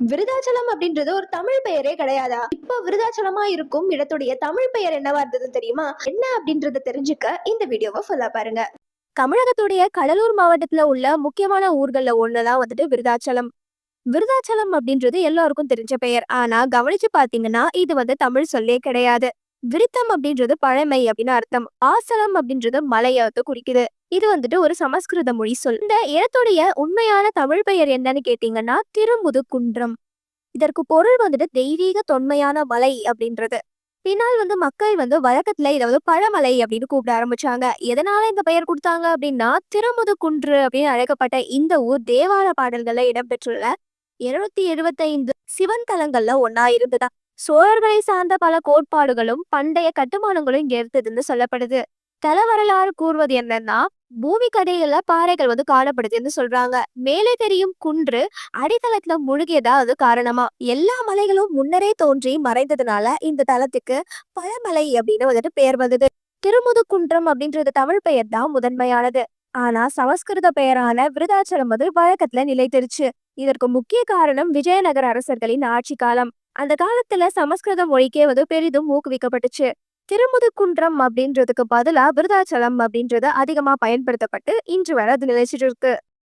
விருதாச்சலம் அப்படின்றது ஒரு தமிழ் பெயரே கிடையாதா? இப்ப விருதாச்சலமா இருக்கும் இடத்துடைய தமிழ் பெயர் என்னவா இருந்தது தெரியுமா? என்ன அப்படின்றத தெரிஞ்சுக்க இந்த வீடியோவை ஃபுல்லா பாருங்க. தமிழகத்துடைய கடலூர் மாவட்டத்துல உள்ள முக்கியமான ஊர்கள்ல ஒண்ணுதான் வந்துட்டு விருதாச்சலம். விருதாச்சலம் அப்படின்றது எல்லாருக்கும் தெரிஞ்ச பெயர். ஆனா கவனிச்சு பாத்தீங்கன்னா இது வந்து தமிழ் சொல்லே கிடையாது. விருத்தம் அப்படின்றது பழமை அப்படின்னு அர்த்தம். ஆசனம் அப்படின்றது மலையத்தை குறிக்குது. இது வந்துட்டு ஒரு சமஸ்கிருத மொழி சொல். இந்த இடத்துடைய உண்மையான தமிழ் பெயர் என்னன்னு கேட்டீங்கன்னா திருமுது குன்றம் இதற்கு பொருள் வந்துட்டு தெய்வீக தொன்மையான மலை அப்படின்றது. பின்னால் வந்து மக்கள் வந்து வழக்கத்துல இதை வந்து பழமலை அப்படின்னு கூப்பிட ஆரம்பிச்சாங்க. எதனால இந்த பெயர் கொடுத்தாங்க அப்படின்னா திருமுது குன்று அப்படின்னு அழைக்கப்பட்ட இந்த ஊர் தேவார பாடல்கள்ல இடம்பெற்றுள்ள இருநூத்தி எழுபத்தைந்து சிவன் தலங்கள்ல ஒன்னா இருந்துதான் சோழர்களை சார்ந்த பல கோட்பாடுகளும் பண்டைய கட்டுமானங்களும் இங்க இருந்ததுன்னு சொல்லப்படுது. தல வரலாறு கூறுவது என்னன்னா பூமி கடையில பாறைகள் வந்து காணப்படுதுன்னு சொல்றாங்க. மேலே தெரியும் குன்று அடித்தளத்துல முழுகியதா அது காரணமா? எல்லா மலைகளும் முன்னரே தோன்றி மறைந்ததுனால இந்த தலத்துக்கு பழமலை அப்படின்னு வந்துட்டு பெயர் வந்தது. திருமுது குன்றம் அப்படின்றது தமிழ் பெயர் தான் முதன்மையானது. ஆனா சமஸ்கிருத பெயரான விருதாச்சலம் வந்து வழக்கத்துல நிலைத்திருச்சு. இதற்கு முக்கிய காரணம் விஜயநகர அரசர்களின் ஆட்சி காலம். அந்த காலத்துல சமஸ்கிருத மொழிக்கே வந்து பெரிதும் ஊக்குவிக்கப்பட்டுச்சு. திருமுதுகுன்றம் அப்படின்றதுக்கு பதிலா விருதாச்சலம் அப்படின்றது அதிகமா பயன்படுத்தப்பட்டு இன்று வரை அது நிலைச்சிட்டு இருக்கு.